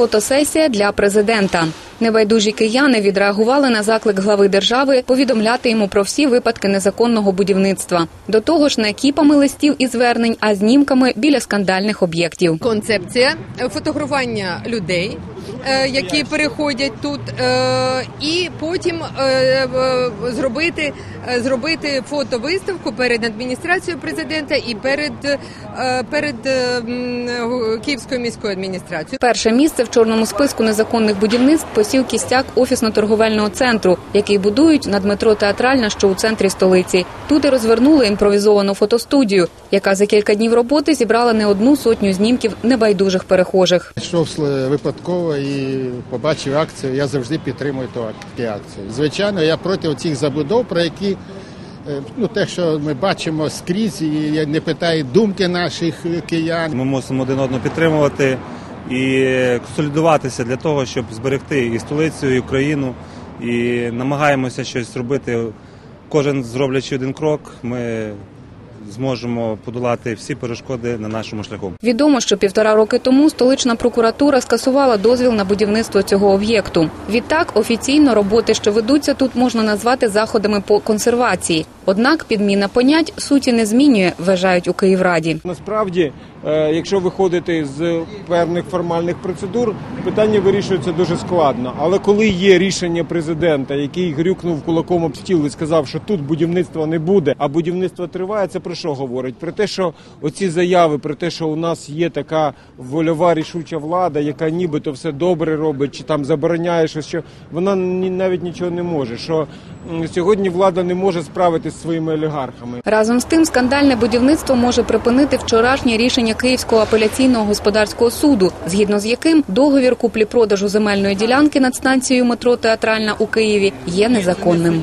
Фотосесія для президента. Небайдужі кияни відреагували на заклик глави держави повідомляти йому про всі випадки незаконного будівництва. До того ж, не кіпами листів і звернень, а знімками біля скандальних об'єктів. концепція е, фотографування людей, які переходять тут, е, і потім е, е, зробити, е, зробити фотовиставку перед адміністрацією президента і перед, е, перед е, Київською міською адміністрацією. Перше місце в чорному списку незаконних будівництв посів кістяк офісно-торговельного центру, який будують над метро Театральна, що у центрі столиці. Тут і розвернули імпровізовану фотостудію, яка за кілька днів роботи зібрала не одну сотню знімків небайдужих перехожих. Йшов е, випадково і побачив акцію. Я завжди підтримую такі акції. Звичайно, я проти цих забудов, про які е, ну те, що ми бачимо скрізь, і не питаю думки наших киян. Ми мусимо один одного підтримувати і консолідуватися для того, щоб зберегти і столицю, і Україну. І намагаємося щось робити. Кожен зроблячи один крок, ми зможемо подолати всі перешкоди на нашому шляху. Відомо, що півтора роки тому столична прокуратура скасувала дозвіл на будівництво цього об'єкту. Відтак офіційно роботи, що ведуться тут, можна назвати заходами по консервації. Однак підміна понять суті не змінює, вважають у Київраді. Насправді, е, якщо виходити з певних формальних процедур, питання вирішується дуже складно. Але коли є рішення президента, який грюкнув кулаком об стіл і сказав, що тут будівництва не буде, а будівництво триває, це про що говорить? Про те, що оці заяви, про те, що у нас є така вольова рішуча влада, яка нібито все добре робить, чи там забороняє щось, що вона ні- навіть нічого не може. Що сьогодні влада не може справитися зі своїми олігархами. Разом з тим, скандальне будівництво може припинити вчорашнє рішення Київського апеляційного господарського суду, згідно з яким договір куплі-продажу земельної ділянки над станцією метро Театральна у Києві є незаконним.